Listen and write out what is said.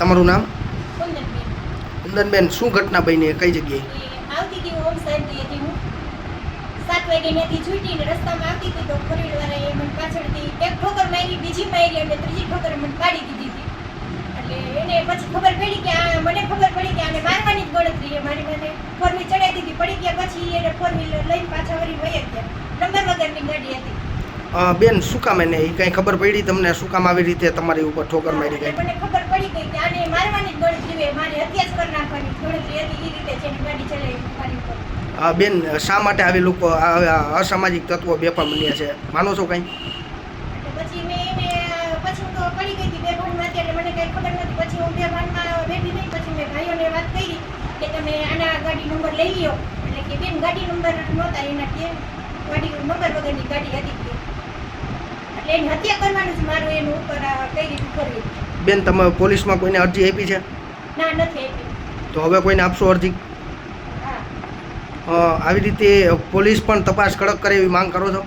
તમારું નામ? કુંદનબેન શું ઘટના બની કઈ જગ્યાએ? આવતી હતી ઓમ સાહેબથી હતી હું. સાત વાગે ત્યાંથી છૂટીને રસ્તામાં આવતી હતી તો ફોર વ્હીલવાળાએ મને પાછળથી એક ઠોકર મારી બીજી મારી અને ત્રીજી ઠોકર મને પાડી દીધી હતી. એટલે એને પછી ખબર પડી કે આ મને ખબર પડી કે આને મારવાની જ ગણતરી છે. મારી મને ફોર વ્હીલ ચડાવી દીધી. પડી ગયા પછી એને ફોર વ્હીલર લઈને પાછા વળી વહી ગયા. નંબર વગરની ગાડી હતી. બેન શું કામ એને? એ કઈ ખબર પડી તમને? શું કામ આવી રીતે તમારી ઉપર ઠોકર મારી ગઈ મને ખબર પડી ગઈ કે આને મારવાની ગણતરી છે મારી હત્યા જ કરી નાખવાની ગણતરી હતી એ રીતે છે ગાડી ચલાવી મારી ઉપર. અ, બેન શા માટે આવી લોકો અસામાજિક તત્વો બેફામ બન્યા છે? માનો છો કઈ? પછી મેં એને પછી હું તો પડી ગઈ હતી બે ભાનમાં એટલે મને કંઈ ખબર નથી. પછી હું બે ભાનમાં બેઠી નહીં પછી મેં ભાઈઓને વાત કરી કે તમે આના ગાડી નંબર લઈ લ્યો. એટલે કે બેન ગાડી નંબર નહોતા એના કે ગાડી નંબર વગરની ગાડી હતી એની હત્યા કરવાનું છે મારું એનું ઉપર કઈ રીતે કરવી બેન તમે પોલીસમાં કોઈને અરજી આપી છે? ના નથી આપી. તો હવે કોઈને આપશો અરજી? આવી રીતે પોલીસ પણ તપાસ કડક કરે એવી માંગ કરો છો?